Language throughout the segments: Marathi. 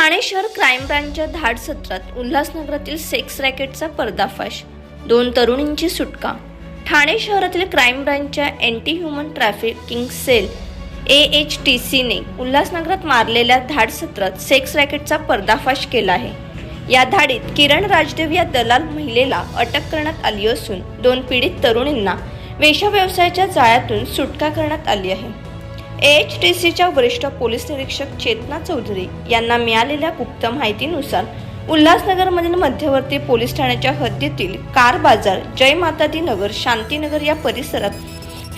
ठाणे शहर क्राईम ब्रँचच्या धाड सत्रात उल्हासनगरातील सेक्स रॅकेटचा पर्दाफाश. दोन तरुणींची सुटका. ठाणे शहरातील crime ब्रँचच्या anti human trafficking cell A H T सीने उल्हासनगरात मारलेल्या धाड सत्रात सेक्स रॅकेटचा पर्दाफाश केला आहे. या धाडीत किरण राजदेव या दलाल महिलेला अटक करण्यात आली असून दोन पीडित तरुणींना वेशव्यवसायाच्या व्यवसायाच्या जाळ्यातून सुटका करण्यात आली आहे. एच टी सीच्या वरिष्ठ पोलीस निरीक्षक चेतना चौधरी यांना मिळालेल्या गुप्त माहितीनुसार उल्हासनगरमधील मध्यवर्ती पोलीस ठाण्याच्या हद्दीतील कार बाजार जय मातादी नगर शांतीनगर या परिसरात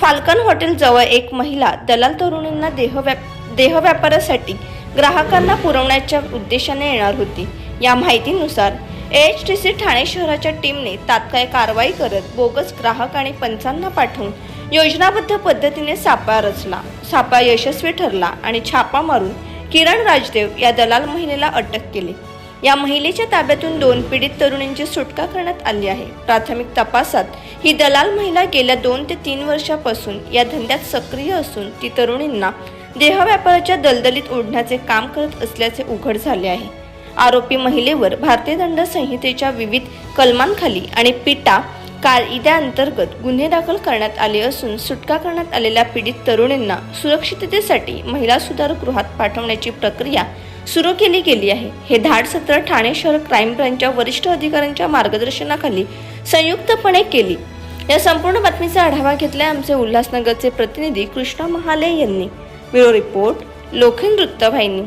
फाल्कन हॉटेल जवळ एक महिला दलाल तरुणींना देहव्याप देहव्यापारासाठी ग्राहकांना पुरवण्याच्या उद्देशाने येणार होती. या माहितीनुसार एच टी सी ठाणे शहराच्या टीमने तात्काळ कारवाई करत बोगस ग्राहक आणि पंचांना पाठवून योजनाबद्ध पद्धतीने सापळा रचला. सापळा यशस्वी ठरला आणि छापा मारून किरण राजदेव या दलाल महिलेला अटक केली. या महिलेच्या ताब्यातून दोन पीडित तरुणींची सुटका करण्यात आली आहे. प्राथमिक तपासात ही दलाल महिला गेल्या दोन ते तीन वर्षापासून या धंद्यात सक्रिय असून ती तरुणींना देहव्यापाराच्या दलदलीत ओढण्याचे काम करत असल्याचे उघड झाले आहे. आरोपी महिलेवर भारतीय दंड संहितेच्या विविध कलमांखाली आणि पिटा कायद्याअंतर्गत गुन्हे दाखल करण्यात आले असून सुटका करण्यात आलेल्या पीडित तरुणींना सुरक्षिततेसाठी महिला सुधार गृहात पाठवण्याची प्रक्रिया सुरू केली गेली आहे. हे धाड सत्र ठाणे शहर क्राईम ब्रांचच्या वरिष्ठ अधिकाऱ्यांच्या मार्गदर्शनाखाली संयुक्तपणे केली. या संपूर्ण बातमीचा आढावा घेतला आमचे उल्हासनगरचे प्रतिनिधी कृष्णा महाले यांनी. ब्युरो रिपोर्ट लोखंड वृत्तवाहिनी.